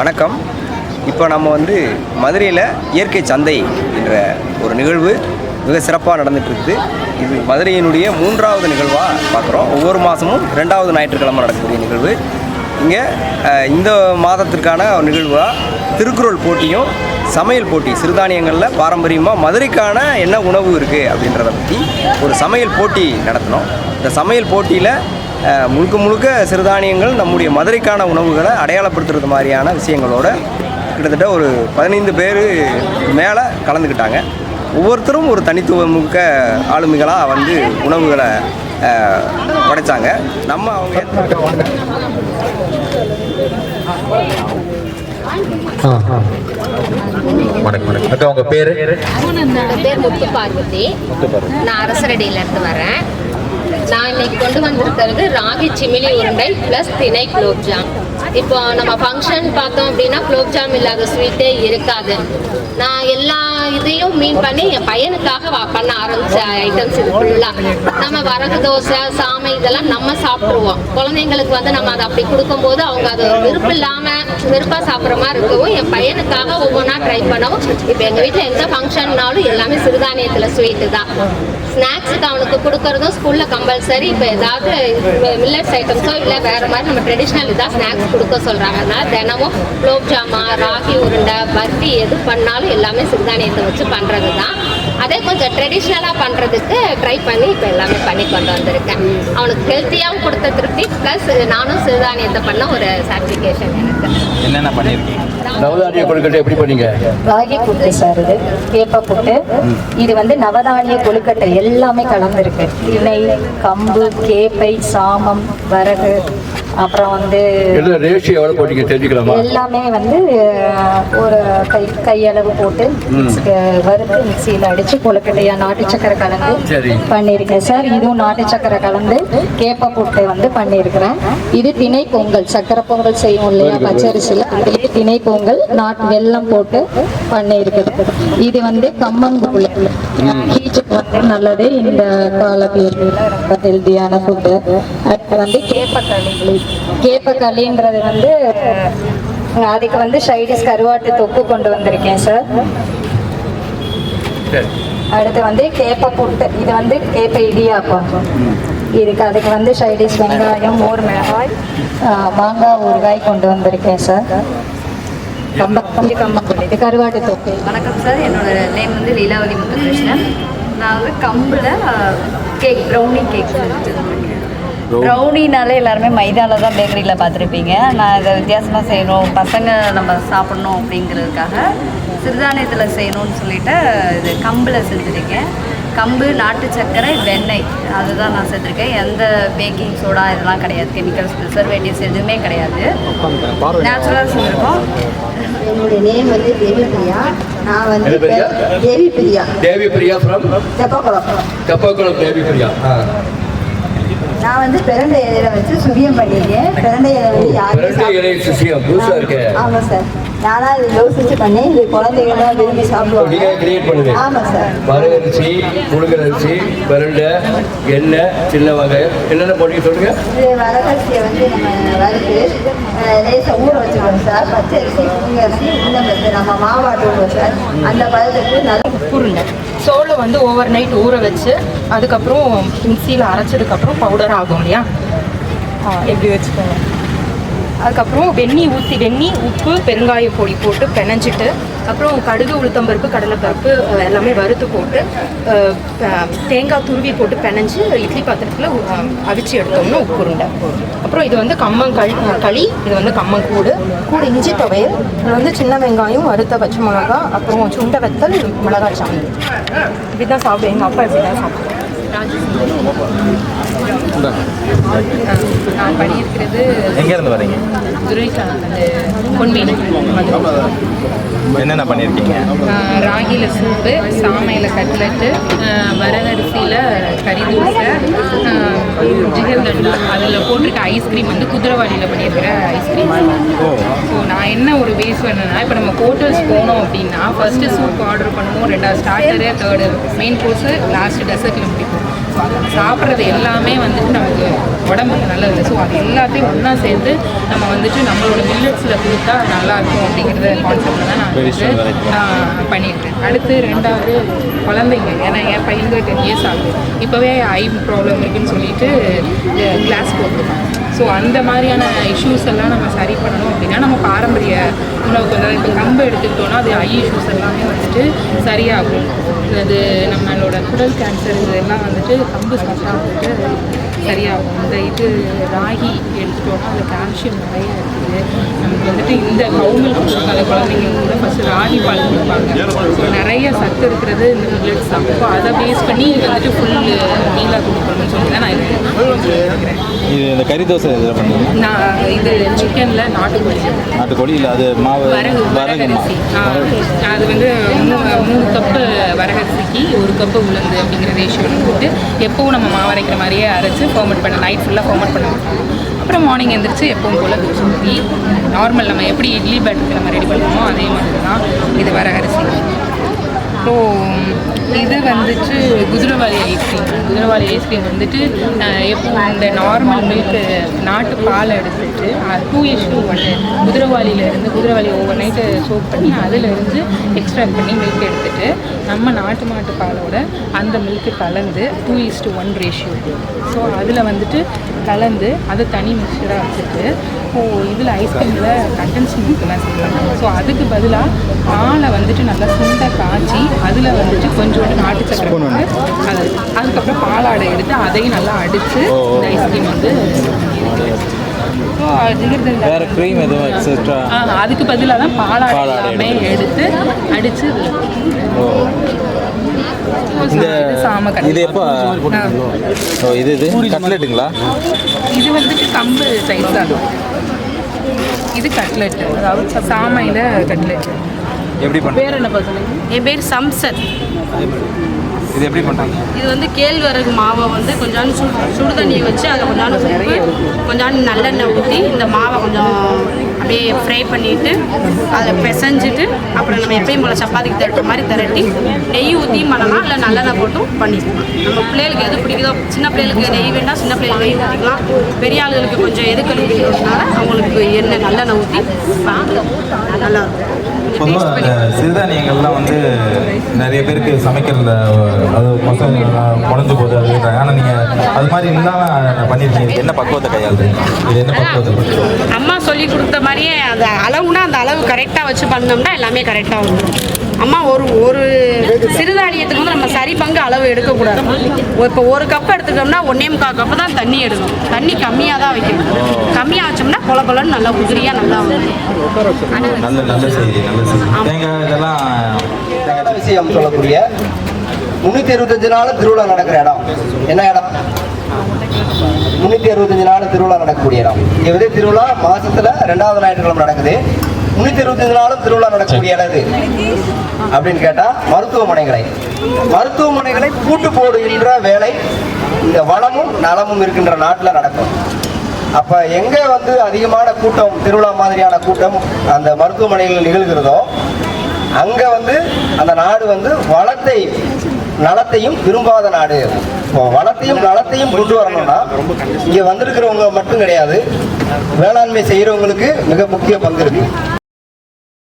வணக்கம். இப்போ நம்ம வந்து மதுரையில் இயற்கை சந்தை என்ற ஒரு நிகழ்வு மிக சிறப்பாக நடந்துகிட்ருக்குது இருக்குது. இது மதுரையினுடைய மூன்றாவது நிகழ்வாக பார்க்குறோம். ஒவ்வொரு மாதமும் ரெண்டாவது ஞாயிற்றுக்கிழமை நடக்கக்கூடிய நிகழ்வு. இங்கே இந்த மாதத்திற்கான நிகழ்வாக திருக்குறள் போட்டியும் சமையல் போட்டி சிறுதானியங்களில் பாரம்பரியமாக மதுரைக்கான என்ன உணவு இருக்குது அப்படின்றத பற்றி ஒரு சமையல் போட்டி நடத்தினோம். இந்த சமையல் போட்டியில் முழுக்க முழுக்க சிறுதானியங்கள் நம்முடைய மதுரைக்கான உணவுகளை அடையாளப்படுத்துறது மாதிரியான விஷயங்களோட கிட்டத்தட்ட ஒரு பதினைந்து பேர் மேலே கலந்துக்கிட்டாங்க. ஒவ்வொருத்தரும் ஒரு தனித்துவமிக்க ஆளுமைகளாக வந்து உணவுகளை அஹ், படைச்சாங்க. நம்ம அவங்க வணக்கம் உங்க பேரு? என் பேர் முத்து பார்வதி நான் அரசரடியில இருந்து வரேன். நான் இன்னைக்கு கொண்டு வந்திருக்கிறது ராகி சிமிலி உருண்டை ப்ளஸ் திணை குலோப்ஜாம் இப்போ நம்ம ஃபங்க்ஷன் பார்த்தோம் அப்படின்னா குலோப்ஜாம் இல்லாத ஸ்வீட்டே இருக்காது. நான் எல்லா இதையும் மீன் பண்ணி என் பையனுக்காக பண்ண ஆரம்பிச்ச ஐட்டம்ஸ் இது ஃபுல்லாக நம்ம வரகு தோசை சாமை இதெல்லாம் நம்ம சாப்பிட்ருவோம் குழந்தைங்களுக்கு வந்து நம்ம அதை அப்படி கொடுக்கும்போது அவங்க அது விருப்பம் இல்லாமல் விருப்பம் சாப்பிட்ற மாதிரி இருக்கவும் என் பையனுக்காக ஒவ்வொன்றா ட்ரை பண்ணவும் இப்போ எங்கள் வீட்டில் எந்த ஃபங்க்ஷன்னாலும் எல்லாமே சிறுதானியத்தில் ஸ்வீட்டு தான். ஸ்நாக்ஸுக்கு அவனுக்கு கொடுக்கறதும் ஸ்கூலில் கம்பல்சரி இப்போ ஏதாவது மில்லட்ஸ் ஐட்டம்ஸோ இல்லை வேறு மாதிரி நம்ம ட்ரெடிஷ்னல் இதாக ஸ்நாக்ஸ் கொடுக்க சொல்கிறாங்க அதனால் தினமும் குலோப் ஜாமா ராகி உருண்டை பர்ஃபி எது பண்ணாலும் எல்லாமே சிறுதானியத்தை வச்சு பண்ணுறது தான் அதே கொஞ்சம் ட்ரெடிஷ்னலாக பண்ணுறதுக்கு ட்ரை பண்ணி இப்போ எல்லாமே பண்ணி கொண்டு வந்திருக்கேன். அவனுக்கு ஹெல்த்தியாகவும் கொடுத்த திருப்தி ப்ளஸ் நானும் சிறுதானியத்தை பண்ண ஒரு சாட்டிஃபிகேஷன் எனக்கு. என்னென்ன பண்ணியிருக்கீங்க? நவதானிய கொழுக்கட்டை எப்படி பண்ணீங்க? ராகி புட்டு சார் இது கேப்ப புட்டு. இது வந்து நவதானிய கொழுக்கட்டை எல்லாமே கலந்துருக்கு. திணை கம்பு கேப்பை சாமம் வரகு அப்புறம் வந்து ரேஷியோ எவ்வளோ போட்டீங்க தெரிஞ்சுக்கலாமா? எல்லாமே வந்து ஒரு கை கையளவு போட்டு வறுத்து மிக்சியில் அடித்து கொழுக்கட்டையா நாட்டு சக்கரை கலந்து. பண்ணியிருக்கேன். சார் இதுவும் நாட்டு சக்கரை கலந்து கேப்ப புட்டை வந்து பண்ணியிருக்கிறேன். இது திணை பொங்கல் சக்கரை பொங்கல் செய்வோம் இல்லையா பச்சரிசியில்? அதுலேயே திணை பொங்கல் நாட்டு வெல்லம் போட்டு பண்ணியிருக்குது இது வந்து கம்மங்கூழ். ஹீட்டுக்கு வந்து நல்லது. இந்த காலப்பீரியடில் ரொம்ப ஹெல்த்தியான ஃபுட்டு அடுத்து வந்து கேப்பக்களி கேப்பக்களின்றது வந்து அதுக்கு வந்து சைடிஸ் கருவாட்டு தொக்கு கொண்டு வந்திருக்கேன் சார் சரி. அடுத்து வந்து கேப்ப புட்டு இது வந்து கேப்ப இடியாப்பம். இதுக்கு அதுக்கு வந்து சைடிஷ் வெங்காயம் மோர் மிளகாய் மாங்காய் ஊறுகாய் கொண்டு வந்திருக்கேன் சார் கம்பம் கம்பம் இது கருவாட்டு தொக்கு. வணக்கம் சார் என்னோட நேம் வந்து லீலாவதி முத்துகிருஷ்ணன். நான் வந்து கம்பில் கேக் ப்ரௌனி கேக் ப்ரௌனினாலே எல்லாருமே மைதாவில் தான் பேக்கரியில் பார்த்துருப்பீங்க. நான் இதை வித்தியாசமாக செய்யணும் பசங்க நம்ம சாப்பிடணும் அப்படிங்கிறதுக்காக சிறுதானியத்தில் செய்யணும்னு சொல்லிட்டு இது கம்பில் செஞ்சுருக்கேன். கம்பு நாட்டு சர்க்கரை வெண்ணெய். அதுதான் நான் செஞ்சுருக்கேன் எந்த பேக்கிங் சோடா இதெல்லாம் கிடையாது. கெமிக்கல்ஸ் ப்ரிசர்வேட்டிவ்ஸ் எதுவுமே கிடையாது. நேச்சுரலாக செஞ்சுருக்கோம். என்னுடைய நேம் வந்து தேவி பிரியா நான் வந்து? தேவி பிரியா தேவி பிரியா ஃப்ரம் தெப்பக்குளம். தெப்பக்குளம் தேவி பிரியா ஆ. நான் வந்து பிறந்த இலையில வச்சு சுவியம் பண்ணியிருக்கேன். பிறந்த இலை வந்து யாருமே ஆமாம் சார். நானா அதை யோசிச்சு பண்ணி இது குழந்தைகள்லாம் விரும்பி சாப்பிடுவாங்க. ஆமாம் சார். வரகரிசி புழுங்கரிசி பிரண்டை எண்ணெய் சின்ன வகை. என்னென்ன போட்டீங்க சொல்லுங்க. இது வரகரிசியை வந்து நம்ம வறுத்து லேசாக ஊற வச்சுருவோம் சார். பச்சை அரிசி புங்கரிசி இன்னும் வந்து நம்ம மாவாட்டு விடுவோம் சார். அந்த பதத்துக்கு நல்லா உருண்டை. சோளை வந்து ஓவர் நைட் ஊற வச்சு அதுக்கப்புறம் மிக்சியில் அரைச்சதுக்கப்புறம் பவுடர் ஆகும் இல்லையா? எப்படி வச்சுக்கோங்க. அதுக்கப்புறம் வெந்நீர் ஊற்றி வெந்நீர் உப்பு பெருங்காய பொடி போட்டு பிணைஞ்சிட்டு அப்புறம் கடுகு உளுத்தம்பருப்பு கடலைப்பருப்பு எல்லாமே வறுத்து போட்டு தேங்காய் துருவி போட்டு பிணைஞ்சு இட்லி பாத்திரத்தில் அவிச்சு எடுத்தோம்னா உப்பு உருண்டை அப்புறம் இது வந்து கம்மங்கள் களி இது வந்து கம்மங்கூடு. கூட இஞ்சி துவையல் இது வந்து சின்ன வெங்காயம் வறுத்த பச்சை மிளகா அப்புறம் சுண்டை வத்தல் மிளகாய் சாமி இப்படி தான் சாப்பிடுவேன். எங்கள் அப்பா இப்படி தான் சாப்பிடுவேன் நான் பண்ணியிருக்கிறது எங்கேருந்து வரீங்க? பொன்மேனி. என்னென்ன பண்ணியிருக்கீங்க? ராகியில் சூப்பு சாமையில் கட்லெட்டு வரகரிசியில் கறி தோசை ஜிகர்தண்டா அதில் போட்டிருக்க ஐஸ்கிரீம் வந்து குதிரவாளியில் பண்ணியிருக்கிற ஐஸ்கிரீம் ஸோ நான் என்ன ஒரு பேஸ் பண்ணேன்னா இப்போ நம்ம ஹோட்டல்ஸ் போனோம் அப்படின்னா ஃபஸ்ட்டு சூப் ஆர்டர் பண்ணுவோம் ரெண்டாவது starter third main course last டெசர்ட்டில் முடிப்போம். சாப்பிட்றது எல்லாமே வந்துட்டு நமக்கு உடம்புக்கு நல்லது. ஸோ அது எல்லாத்தையும் ஒன்றா சேர்த்து நம்ம வந்துட்டு நம்மளோட மில்லட்ஸில் கொடுத்தா நல்லாயிருக்கும் அப்படிங்கிறத கான்செப்டில் தான் நான் ஆஹ், பண்ணியிருக்கேன். அடுத்து ரெண்டாவது குழந்தைங்க. ஏன்னா என் பையனுக்கு டென் இயர்ஸ் ஆகுது. இப்போவே ஐ ப்ராப்ளம் இருக்குன்னு சொல்லிட்டு கிளாஸ் போட்டுருக்கான் ஸோ அந்த மாதிரியான இஷ்யூஸ் எல்லாம் நம்ம சரி பண்ணணும் அப்படின்னா நம்ம பாரம்பரிய உணவுக்கு வந்து இப்போ கம்பு எடுத்துக்கிட்டோம்னா அது ஐ இஷ்யூஸ் எல்லாமே வந்துட்டு சரியாகும். அது நம்மளோட குடல் கேன்சர் இதெல்லாம் வந்துட்டு கம்பு சாப்பிட்டா வந்துட்டு சரியாகும். இந்த இது ராகி எடுத்துட்டோம்னா அது கால்சியம் நிறைய இருக்குது. நமக்கு வந்துட்டு இந்த கவுமில் கொடுக்காத குழந்தைங்க கூட ஃபஸ்ட்டு ராகி பால் கொடுப்பாங்க. ஸோ நிறைய சத்து இருக்கிறது இந்த மில்லட்ஸ் தான். அதை பேஸ் பண்ணி வந்துட்டு ஃபுல் மீலாக கொடுக்கணும்னு சொல்லி தான் நான் இது இருக்கிறேன் இது இந்த கறி தோசை இதில் பண்ணுறீங்க நான் இது சிக்கனில் நாட்டுக்கோழி. நாட்டுக்கோழி இல்லை அது மாவு வரகு வரகரிசி அது வந்து மூணு கப்பு வரகரிசிக்கு ஒரு கப்பு உளுந்து அப்படிங்கிற ரேஷியோவில் போட்டு எப்பவும் நம்ம மாவு அரைக்கிற மாதிரியே அரைச்சு ஃபார்மட் பண்ண நைட் ஃபுல்லாக ஃபார்மட் பண்ண மாட்டோம் அப்புறம் மார்னிங் எழுந்திரிச்சு எப்பவும் போல் தோசை ஊற்றி நார்மல் நம்ம எப்படி இட்லி பேட்டருக்கு நம்ம ரெடி பண்ணுவோமோ அதே மாதிரி தான் இது வரகரிசி ஸோ இது வந்துட்டு குதிரைவாலி ஐஸ்கிரீம் குதிரைவாளி ஐஸ்கிரீம் வந்துட்டு எப்போ இந்த நார்மல் மில்க்கு நாட்டு பால் எடுத்துட்டு டூ இஸ் டூ ஒன்று குதிரைவாளியிலேருந்து குதிரைவாலி ஓவர் நைட்டு சோப் பண்ணி அதிலிருந்து எக்ஸ்ட்ராக்ட் பண்ணி மில்க் எடுத்துட்டு நம்ம நாட்டு மாட்டு பாலோட அந்த மில்க்கு கலந்து two is to one ratio so அதில் வந்துட்டு கலந்து அதை தனி மிக்சராக வச்சுட்டு ஸோ இதில் ஐஸ்கிரீமில் கண்டன்ஸ் மில்க்லாம் செய்வாங்க ஸோ அதுக்கு பதிலாக பாலை வந்துட்டு நல்லா சுண்டை காய்ச்சி அதில் வந்துட்டு கொஞ்சோண்டு நாட்டு சக்கரை போட்டு அது அதுக்கப்புறம் பாலாடை எடுத்து அதையும் நல்லா அடித்து இந்த ஐஸ்கிரீம் வந்து ஸோ அது வேறு க்ரீம் எதுவும் எக்ஸட்ரா ஆ, அதுக்கு பதிலாக தான் பாலாடை எடுத்து அடித்து இந்த சாம இது எப்போ? ஓ இது இது? கட்லெட்டுங்களா இது வந்துட்டு கம்பு சைஸ் தான். இது கட்லெட் அதாவது சாமையில் கட்லெட் எப்படி பேர் என்ன பசங்க என் பேர் சம்சத் இது எப்படி பண்ணுறாங்க? இது வந்து கேழ்வரகு மாவை வந்து கொஞ்சோண்டு சுடு சுடு தண்ணியை வச்சு அதை கொஞ்சோண்டு உப்பு கொஞ்சோண்டு நல்லெண்ணெய் ஊற்றி இந்த மாவை கொஞ்சம் அப்படியே ஃப்ரை பண்ணிவிட்டு அதை பிசைஞ்சிட்டு அப்புறம் நம்ம எப்பயும் போல் சப்பாத்திக்கு திரட்டுற மாதிரி திரட்டி நெய் ஊற்றியும் பண்ணலாம் இல்லை நல்லெண்ணெய் போட்டும் பண்ணிக்கலாம். நம்ம பிள்ளைகளுக்கு எது பிடிக்குதோ சின்ன பிள்ளைகளுக்கு நெய் வேண்டாம் சின்ன பிள்ளைகளுக்கு நெய் ஊற்றிக்கலாம் பெரிய ஆளுகளுக்கு கொஞ்சம் எது கழுவிக்கிறதுனால அவங்களுக்கு எண்ணெய் நல்லெண்ணெய் ஊற்றி நல்லா இருக்கும். பொதுவாக சிறுதானியங்கள்லாம் வந்து நிறைய பேருக்கு சமைக்கிறதுல அது மொத்தம் முடஞ்சு போகுது அப்படின்றாங்க ஆனால் நீங்கள் அது மாதிரி இல்லாமல் பண்ணியிருக்கீங்க என்ன பக்குவத்தை கையாளுறீங்க இது என்ன பக்குவத்தை அம்மா சொல்லி கொடுத்த மாதிரியே அந்த அளவுனா அந்த அளவு கரெக்டாக வச்சு பண்ணோம்னா எல்லாமே கரெக்டாக வந்துடும் அம்மா ஒரு ஒரு சிறுதானியத்துக்கு வந்து நம்ம சரி அளவு எடுக்கக்கூடாது. இப்போ ஒரு கப் எடுத்துட்டோம்னா ஒன்றே முக்கால் கப்பு தான் தண்ணி எடுக்கணும் தண்ணி கம்மியாக தான் வைக்கணும். கம்மியாக வச்சோம்னா கொல கொலன்னு நல்லா உதிரியாக நல்லா வரும். நல்ல நல்ல செய்தி நல்ல செய்தி. தேங்காய் இதெல்லாம் நல்ல விஷயம் சொல்லக்கூடிய முன்னூத்தி அறுபத்தஞ்சு நாள் திருவிழா நடக்கிற இடம். என்ன இடம்? முன்னூத்தி அறுபத்தஞ்சு நாள் திருவிழா நடக்கக்கூடிய இடம். இங்க வந்து திருவிழா மாசத்துல ரெண்டாவது ஞாயிற்றுக்கிழமை நடக்குது. முன்னூத்தி அறுபத்தஞ்சு நாளும் திருவிழா நடக்கக்கூடிய இது. அப்படின்னு கேட்டா மருத்துவமனைகளை. மருத்துவமனைகளை கூட்டு போடுகின்ற வேலை இந்த வளமும் நலமும் இருக்கின்ற நாட்டில் நடக்கும். அப்ப எங்க வந்து அதிகமான கூட்டம் திருவிழா மாதிரியான கூட்டம் அந்த மருத்துவமனைகளில் நிகழ்கிறதோ அங்க வந்து அந்த நாடு வந்து வளத்தை நலத்தையும் விரும்பாத நாடு. இப்போ வளத்தையும் நலத்தையும் கொண்டு வரணும்னா இங்க வந்திருக்கிறவங்க மட்டும் கிடையாது. வேளாண்மை செய்யறவங்களுக்கு மிக முக்கிய பங்கு இருக்கு.